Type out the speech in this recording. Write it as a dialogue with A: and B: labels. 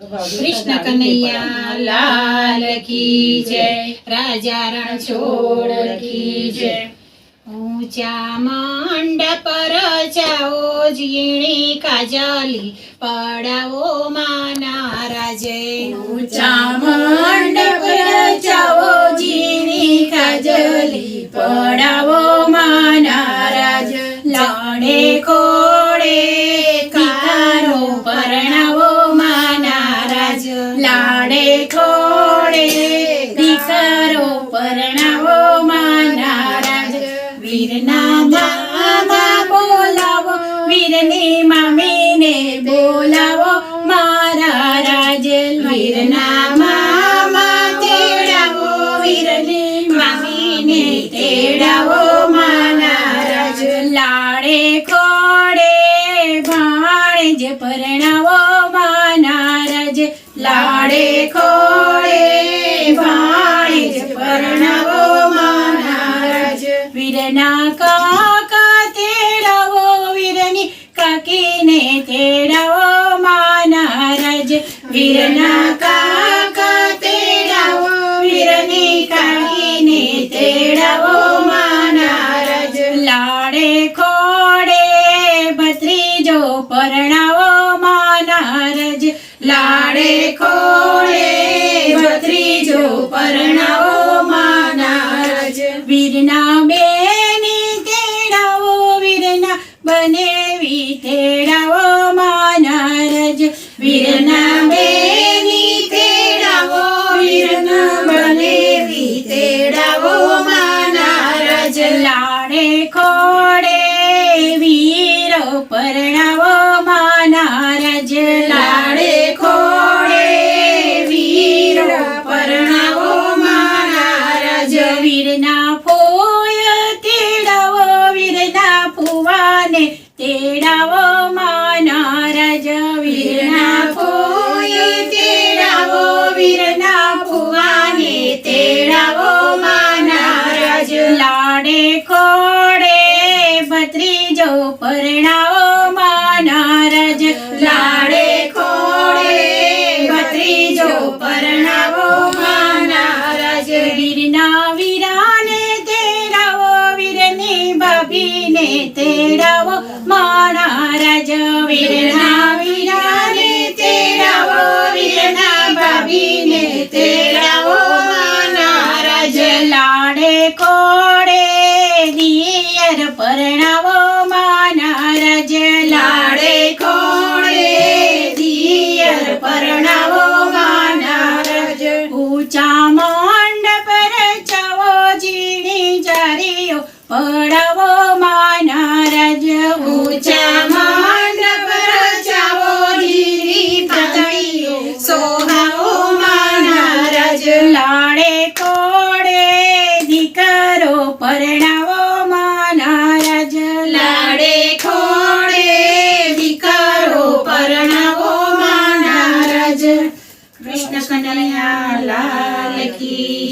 A: કૃષ્ણ કનૈયા, લાલ કી જય, રાજા રણછોડ કી જય. ઊંચા મંડ પર જાઓ જીણી કાજલી પડાવો માના રાજે.
B: ઊંચા મંડ પર જાઓ જીણી કાજલી પડાવો માના રાજ. લાણે ખોડે પરણાવો માના રાજ વીરના દાદા બોલાવો, વીરની મામીને બોલાવો મારા રાજ વીરના મામા તેડાવો, વીરની મામીને તેડાવો માના રાજ લાડે ખોડે ભાણેજ પરણાવો વીરના કાકા તેડાવો, વીરની કાકીને તેડાવો માના રાજ વીરના કાકા તેડાવો, વીરની કાકીને તેડાવો માના રાજ લાડે ખોડે ભત્રીજો પરણાવો માનારજ લાડે ખોડે બનેવી તેડાવો માનારજ વીરના બેની તેડાવો વીરના બનેવી તેડાવો માનારજ લાડે ખોડે વીરો પરણાવો માનારજ લાડે લાડે ખોડે, ભત્રીજો પરણાવો માના રાજ લાડે ખોડે, ભત્રીજો પરણાવો માના રાજ વીરના વીરાને તેડાવો, વીરની ભાભીને તેડાવો માણા રાજ વીરના વીરાને તેડાવો, વીરના ભાભીને તેડાવો ઉઠાવો માનરજ ઉચા